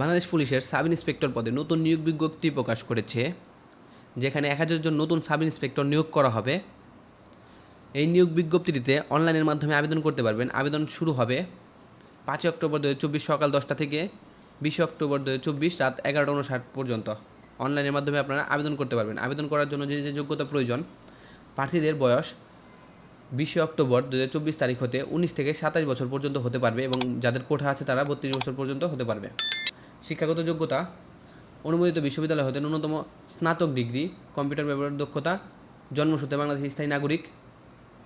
বাংলাদেশ পুলিশের sub inspector পদে নতুন নিয়োগ বিজ্ঞপ্তি প্রকাশ করেছে, যেখানে এক হাজার জন নতুন সাব ইন্সপেক্টর নিয়োগ করা হবে। এই নিয়োগ বিজ্ঞপ্তিটিতে অনলাইনের মাধ্যমে আবেদন করতে পারবেন। আবেদন শুরু হবে পাঁচই অক্টোবর দু চব্বিশ সকাল দশটা থেকে বিশে অক্টোবর দু চব্বিশ রাত এগারোটা উনষাট পর্যন্ত। অনলাইনের মাধ্যমে আপনারা আবেদন করতে পারবেন। আবেদন করার জন্য যে যে যোগ্যতা প্রয়োজন, প্রার্থীদের বয়স বিশে অক্টোবর দু চব্বিশ তারিখ হতে উনিশ থেকে সাতাশ বছর পর্যন্ত হতে পারবে এবং যাদের কোঠা আছে তারা বত্রিশ বছর পর্যন্ত হতে পারবে। শিক্ষাগত যোগ্যতা, অনুমোদিত বিশ্ববিদ্যালয় হতে ন্যূনতম স্নাতক ডিগ্রি, কম্পিউটার ব্যবহারের দক্ষতা জন্মসূত্রে বাংলাদেশের স্থায়ী নাগরিক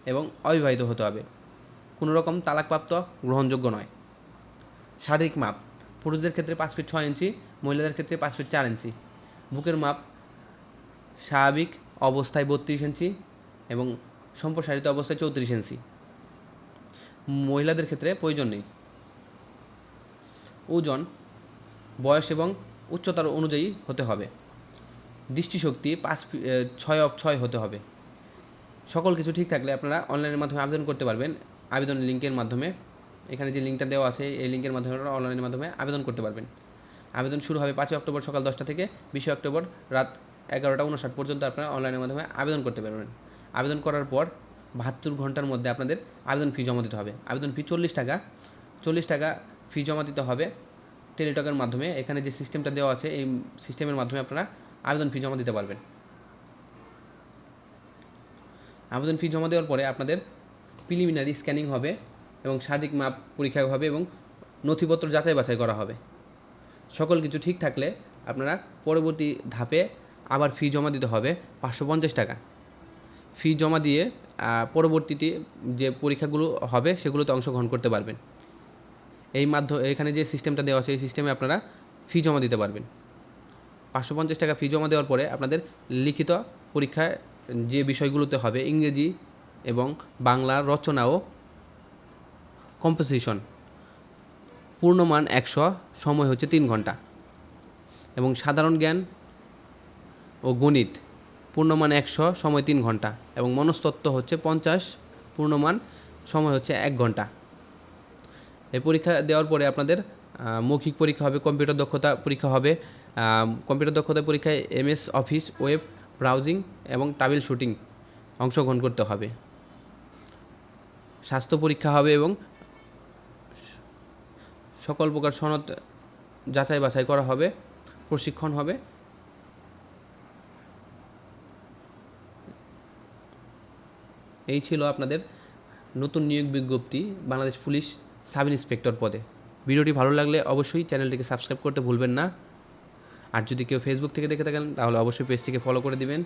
এবং অবিবাহিত হতে হবে। কোনো রকম তালাকপ্রাপ্ত গ্রহণযোগ্য নয়। শারীরিক মাপ, পুরুষদের ক্ষেত্রে পাঁচ ফিট ছয় ইঞ্চি, মহিলাদের ক্ষেত্রে পাঁচ ফিট চার ইঞ্চি। বুকের মাপ, স্বাভাবিক অবস্থায় বত্রিশ ইঞ্চি এবং সম্প্রসারিত অবস্থায় চৌত্রিশ ইঞ্চি। মহিলাদের ক্ষেত্রে প্রয়োজন নেই। ওজন বয়স এবং উচ্চতার অনুযায়ী হতে হবে। দৃষ্টিশক্তি পাঁচ ছয় অফ ছয় হতে হবে। সকল কিছু ঠিক থাকলে আপনারা অনলাইনের মাধ্যমে আবেদন করতে পারবেন। আবেদন লিঙ্কের মাধ্যমে, এখানে যে লিঙ্কটা দেওয়া আছে, এই লিঙ্কের মাধ্যমে আপনারা অনলাইনের মাধ্যমে আবেদন করতে পারবেন। আবেদন শুরু হবে পাঁচই অক্টোবর সকাল দশটা থেকে বিশে অক্টোবর রাত এগারোটা উনষাট পর্যন্ত আপনারা অনলাইনের মাধ্যমে আবেদন করতে পারবেন। আবেদন করার পর বাহাত্তর ঘণ্টার মধ্যে আপনাদের আবেদন ফি জমা দিতে হবে। আবেদন ফি চল্লিশ টাকা চল্লিশ টাকা ফি জমা দিতে হবে। টেলিটকের মাধ্যমে, এখানে যে সিস্টেমটা দেওয়া আছে, এই সিস্টেমের মাধ্যমে আপনারা আবেদন ফি জমা দিতে পারবেন। আবেদন ফি জমা দেওয়ার পরে আপনাদের প্রিলিমিনারি স্ক্যানিং হবে এবং শারীরিক মাপ পরীক্ষা হবে এবং নথিপত্র যাচাই বাছাই করা হবে। সকল কিছু ঠিক থাকলে আপনারা পরবর্তী ধাপে আবার ফি জমা দিতে হবে পাঁচশো পঞ্চাশ টাকা। ফি জমা দিয়ে পরবর্তীতে যে পরীক্ষাগুলো হবে, সেগুলোতে অংশগ্রহণ করতে পারবেন। এই মাধ্যমে এখানে যে সিস্টেমটা দেওয়া আছে, এই সিস্টেমে আপনারা ফি জমা দিতে পারবেন। পাঁচশো পঞ্চাশ টাকা ফি জমা দেওয়ার পরে আপনাদের লিখিত পরীক্ষায় যে বিষয়গুলোতে হবে, ইংরেজি এবং বাংলা রচনা ও কম্পোজিশন পূর্ণমান একশো, সময় হচ্ছে তিন ঘণ্টা। এবং সাধারণ জ্ঞান ও গণিত, পূর্ণমান একশো, সময় তিন ঘণ্টা। এবং মনস্তত্ত্ব হচ্ছে পঞ্চাশ, পূর্ণমান সময় হচ্ছে এক ঘণ্টা। এই পরীক্ষা দেওয়ার পরে আপনাদের মৌখিক পরীক্ষা হবে, কম্পিউটার দক্ষতা পরীক্ষা হবে কম্পিউটার দক্ষতা পরীক্ষায় এমএস, অফিস, ওয়েব, ব্রাউজিং এবং টাবিল শুটিং অংশগ্রহণ করতে হবে। স্বাস্থ্য পরীক্ষা হবে এবং সকল প্রকার সনদ যাচাই বাছাই করা হবে, প্রশিক্ষণ হবে। এই ছিল আপনাদের নতুন নিয়োগ বিজ্ঞপ্তি, বাংলাদেশ পুলিশ সাব ইন্সপেক্টর পদে। ভিডিওটি ভালো লাগলে অবশ্যই চ্যানেলটিকে সাবস্ক্রাইব করতে ভুলবেন না। আর যদি কেউ ফেসবুক থেকে দেখে থাকেন, তাহলে অবশ্যই পেজটিকে ফলো করে দিবেন।